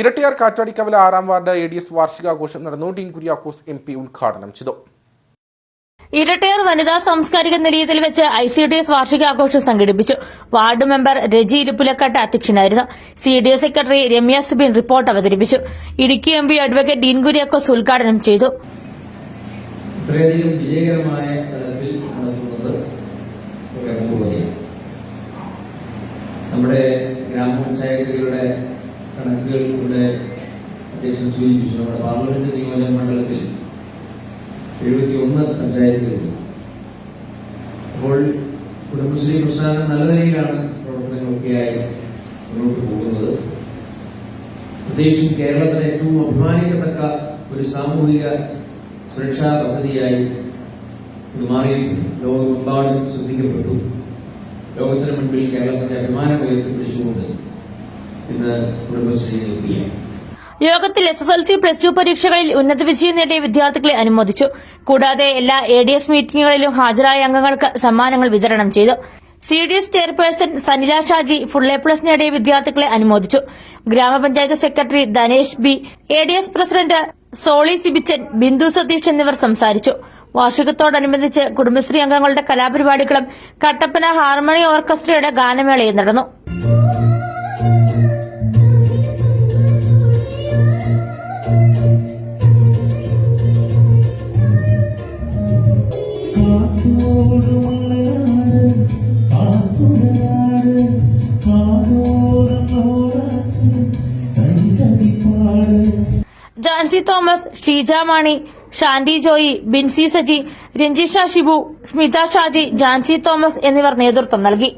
ഇരട്ടിയാർ കാറ്റാടിക്കവല ആറാം ward A D S വാർഷികാഘോഷം നടന്നു. ഡീൻ കുര്യാക്കോസ് എം പി ഉദ്ഘാടനം ചെയ്തു. ഇരട്ടയാർ വനിതാ സാംസ്കാരിക നിലയത്തിൽ വെച്ച് ഐ സി ഡി എസ് വാർഷികാഘോഷം സംഘടിപ്പിച്ചു. വാർഡ് മെമ്പർ രജി ഇരിപ്പുലക്കാട്ട് അധ്യക്ഷനായിരുന്നു. C D S secretary Ramya Subin report അവതരിപ്പിച്ചു. Idukki M P advocate Dean Kuriakose ഉദ്ഘാടനം ചെയ്തു. വിജയകരമായ തലത്തിൽ നമ്മുടെ ഗ്രാമപഞ്ചായത്തുകളുടെ കണക്കുകൾ ഇവിടെ അധ്യക്ഷൻ സൂചിപ്പിച്ചു. നമ്മുടെ പാർലമെന്റ് നിയോജക മണ്ഡലത്തിൽ എഴുപത്തി ഒന്ന് പഞ്ചായത്തുകളുണ്ട്. അപ്പോൾ കുടുംബശ്രീ പ്രസ്ഥാനം നല്ല നിലയിലാണ് പ്രവർത്തനങ്ങളൊക്കെയായി മുന്നോട്ട് പോകുന്നത്. പ്രത്യേകിച്ചും കേരളത്തിലെ ഏറ്റവും അഭിമാനിക്കത്തക്ക ഒരു സാമൂഹിക സുരക്ഷാ പദ്ധതിയായി ഇത് മാറിയിട്ടുണ്ട് ലോകമെമ്പാടും ശ്രദ്ധിക്കപ്പെട്ടു. ലോകത്തിന് മുൻപിൽ കേരളത്തിന്റെ അഭിമാനം ഉയർത്തിപ്പിടിച്ചുകൊണ്ട് യോഗത്തിൽ S S L C plus two പരീക്ഷകളിൽ ഉന്നത വിജയം നേടിയ വിദ്യാർത്ഥികളെ അനുമോദിച്ചു. കൂടാതെ എല്ലാ എ ഡി എസ് മീറ്റിംഗുകളിലും ഹാജരായ അംഗങ്ങൾക്ക് സമ്മാനങ്ങൾ വിതരണം ചെയ്തു. C D S chairperson Sanila Shaji full A plus നേടിയ വിദ്യാർത്ഥികളെ അനുമോദിച്ചു. ഗ്രാമപഞ്ചായത്ത് secretary Dhanesh B A D S president Soly Sibichan Bindu Satheesh എന്നിവർ സംസാരിച്ചു. വാർഷികത്തോടനുബന്ധിച്ച് കുടുംബശ്രീ അംഗങ്ങളുടെ കലാപരിപാടികളും കട്ടപ്പന ഹാർമണി ഓർക്കസ്ട്രയുടെ ഗാനമേളയും നടന്നു. ജാൻസി തോമസ് ഷീജ മാണി ഷാൻഡി ജോയി ബിൻസി സജി രഞ്ജിഷ ഷിബു സ്മിത ഷാജി ജാൻസി തോമസ് എന്നിവർ നേതൃത്വം നൽകി.